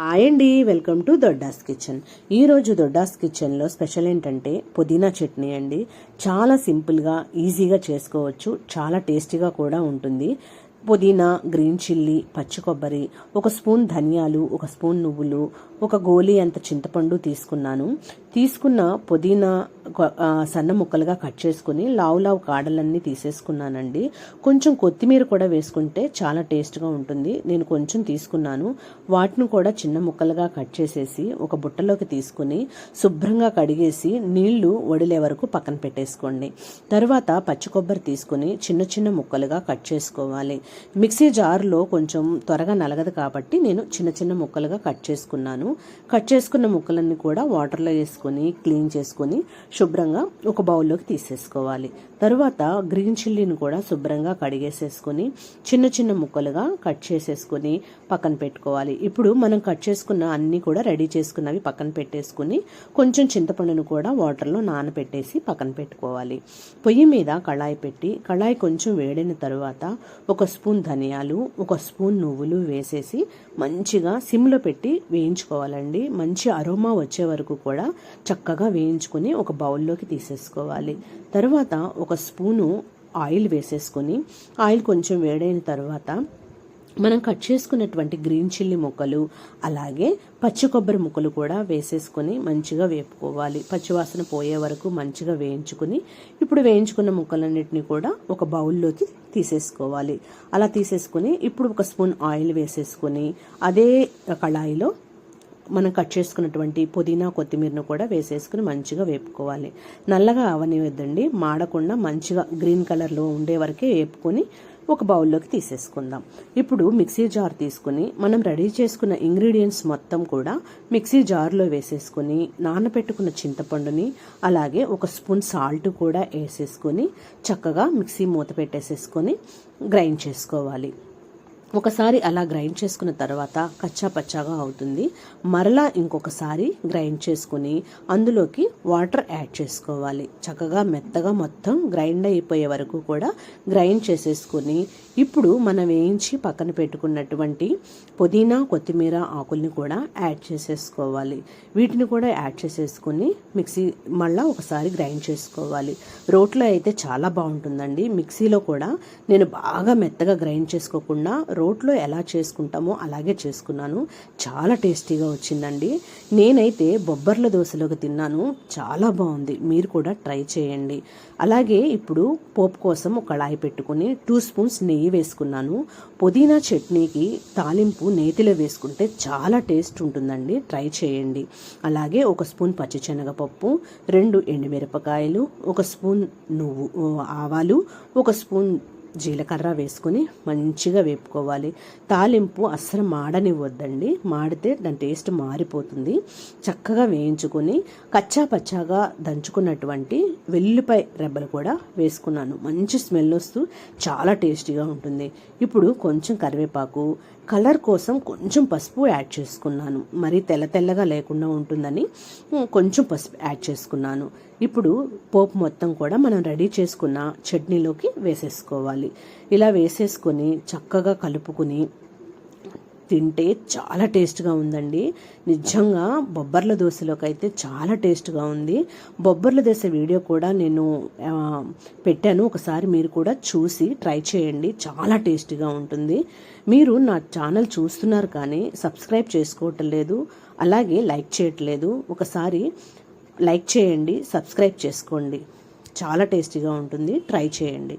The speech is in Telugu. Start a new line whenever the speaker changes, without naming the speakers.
హాయ్ అండి వెల్కమ్ టు దొడ్డాస్ కిచెన్. ఈరోజు దొడ్డాస్ కిచెన్లో స్పెషల్ ఏంటంటే పుదీనా చట్నీ అండి. చాలా సింపుల్గా ఈజీగా చేసుకోవచ్చు. చాలా టేస్టీగా కూడా ఉంటుంది. పుదీనా గ్రీన్ చిల్లీ పచ్చి కొబ్బరి ఒక స్పూన్ ధనియాలు ఒక స్పూన్ నువ్వులు ఒక గోలీ అంత చింతపండు తీసుకున్నాను. తీసుకున్న పుదీనా సన్న ముక్కలుగా కట్ చేసుకుని లావు లావు కాడలన్నీ తీసేసుకున్నానండి. కొంచెం కొత్తిమీర కూడా వేసుకుంటే చాలా టేస్ట్గా ఉంటుంది. నేను కొంచెం తీసుకున్నాను. వాటిని కూడా చిన్న ముక్కలుగా కట్ చేసేసి ఒక బుట్టలోకి తీసుకుని శుభ్రంగా కడిగేసి నీళ్ళు వడిలే వరకు పక్కన పెట్టేసుకోండి. తర్వాత పచ్చి కొబ్బరి తీసుకుని చిన్న చిన్న ముక్కలుగా కట్ చేసుకోవాలి. మిక్సీ జార్లో కొంచెం త్వరగా నలగదు కాబట్టి నేను చిన్న చిన్న ముక్కలుగా కట్ చేసుకున్నాను. కట్ చేసుకున్న ముక్కలన్నీ కూడా వాటర్లో వేసుకొని క్లీన్ చేసుకొని శుభ్రంగా ఒక బౌల్లోకి తీసేసుకోవాలి. తరువాత గ్రీన్ చిల్లీని కూడా శుభ్రంగా కడిగేసేసుకొని చిన్న చిన్న ముక్కలుగా కట్ చేసేసుకొని పక్కన పెట్టుకోవాలి. ఇప్పుడు మనం కట్ చేసుకున్న అన్నీ కూడా రెడీ చేసుకున్నవి పక్కన పెట్టేసుకుని కొంచెం చింతపండును కూడా వాటర్లో నానబెట్టేసి పక్కన పెట్టుకోవాలి. పొయ్యి మీద కళాయి పెట్టి కళాయి కొంచెం వేడిన తరువాత ఒక స్పూన్ ధనియాలు ఒక స్పూన్ నువ్వులు వేసేసి మంచిగా సిమ్లో పెట్టి వేయించుకోవాలండి. మంచి అరోమా వచ్చే వరకు కూడా చక్కగా వేయించుకొని ఒక బౌల్లోకి తీసేసుకోవాలి. తర్వాత ఒక స్పూను ఆయిల్ వేసేసుకొని ఆయిల్ కొంచెం వేడైన తర్వాత మనం కట్ చేసుకున్నటువంటి గ్రీన్ చిల్లీ ముక్కలు అలాగే పచ్చి కొబ్బరి ముక్కలు కూడా వేసేసుకొని మంచిగా వేపుకోవాలి. పచ్చివాసన పోయే వరకు మంచిగా వేయించుకుని ఇప్పుడు వేయించుకున్న ముక్కలన్నిటిని కూడా ఒక బౌల్లోకి తీసేసుకోవాలి. అలా తీసేసుకుని ఇప్పుడు ఒక స్పూన్ ఆయిల్ వేసేసుకొని అదే కళాయిలో మనం కట్ చేసుకున్నటువంటి పుదీనా కొత్తిమీరను కూడా వేసేసుకుని మంచిగా వేపుకోవాలి. నల్లగా అవనివద్దండి మాడకుండా మంచిగా గ్రీన్ కలర్లో ఉండే వరకే వేపుకొని ఒక బౌల్లోకి తీసేసుకుందాం. ఇప్పుడు మిక్సీ జార్ తీసుకుని మనం రెడీ చేసుకున్న ఇంగ్రీడియంట్స్ మొత్తం కూడా మిక్సీ జార్లో వేసేసుకుని నానబెట్టుకున్న చింతపండుని అలాగే ఒక స్పూన్ సాల్ట్ కూడా వేసేసుకొని చక్కగా మిక్సీ మూత పెట్టేసేసుకొని గ్రైండ్ చేసుకోవాలి. ఒకసారి అలా గ్రైండ్ చేసుకున్న తర్వాత కచ్చా పచ్చాగా అవుతుంది. మరలా ఇంకొకసారి గ్రైండ్ చేసుకుని అందులోకి వాటర్ యాడ్ చేసుకోవాలి. చక్కగా మెత్తగా మొత్తం గ్రైండ్ అయిపోయే వరకు కూడా గ్రైండ్ చేసేసుకుని ఇప్పుడు మనం వేయించి పక్కన పెట్టుకున్నటువంటి పుదీనా కొత్తిమీర ఆకుల్ని కూడా యాడ్ చేసేసుకోవాలి. వీటిని కూడా యాడ్ చేసేసుకుని మిక్సీ మళ్ళీ ఒకసారి గ్రైండ్ చేసుకోవాలి. రోట్లో అయితే చాలా బాగుంటుందండి. మిక్సీలో కూడా నేను బాగా మెత్తగా గ్రైండ్ చేసుకోకుండా రోట్లో ఎలా చేసుకుంటామో అలాగే చేసుకున్నాను. చాలా టేస్టీగా వచ్చిందండి. నేనైతే బొబ్బర్ల దోశలోకి తిన్నాను. చాలా బాగుంది. మీరు కూడా ట్రై చేయండి. అలాగే ఇప్పుడు పోపు కోసం ఒక కళాయి పెట్టుకుని టూ స్పూన్స్ నెయ్యి వేసుకున్నాను. పుదీనా చట్నీకి తాలింపు నేతిలో వేసుకుంటే చాలా టేస్ట్ ఉంటుందండి. ట్రై చేయండి. అలాగే ఒక స్పూన్ పచ్చిశనగపప్పు రెండు ఎండుమిరపకాయలు ఒక స్పూన్ నువ్వు ఆవాలు ఒక స్పూన్ జీలకర్ర వేసుకొని మంచిగా వేపుకోవాలి. తాలింపు అస్సలు మాడనివ్వద్దండి. మాడితే దాని టేస్ట్ మారిపోతుంది. చక్కగా వేయించుకొని కచ్చా పచ్చాగా దంచుకున్నటువంటి వెల్లిపాయ రెబ్బలు కూడా వేసుకున్నాను. మంచి స్మెల్ వస్తూ చాలా టేస్టీగా ఉంటుంది. ఇప్పుడు కొంచెం కరివేపాకు కలర్ కోసం కొంచెం పసుపు యాడ్ చేసుకున్నాను. మరి తెల్ల తెల్లగా లేకుండా ఉంటుందని కొంచెం పసుపు యాడ్ చేసుకున్నాను. ఇప్పుడు పోపు మొత్తం కూడా మనం రెడీ చేసుకున్న చట్నీలోకి వేసేసుకోవాలి. ఇలా వేసేసుకొని చక్కగా కలుపుకుని తింటే చాలా టేస్ట్గా ఉందండి. నిజంగా బొబ్బర్ల దోశలోకి అయితే చాలా టేస్ట్గా ఉంది. బొబ్బర్ల దోశ వీడియో కూడా నేను పెట్టాను. ఒకసారి మీరు కూడా చూసి ట్రై చేయండి. చాలా టేస్టీగా ఉంటుంది. మీరు నా ఛానల్ చూస్తున్నారు కానీ సబ్స్క్రైబ్ చేసుకోవటం లేదు. అలాగే లైక్ చేయట్లేదు. ఒకసారి లైక్ చేయండి సబ్స్క్రైబ్ చేసుకోండి. చాలా టేస్టీగా ఉంటుంది. ట్రై చేయండి.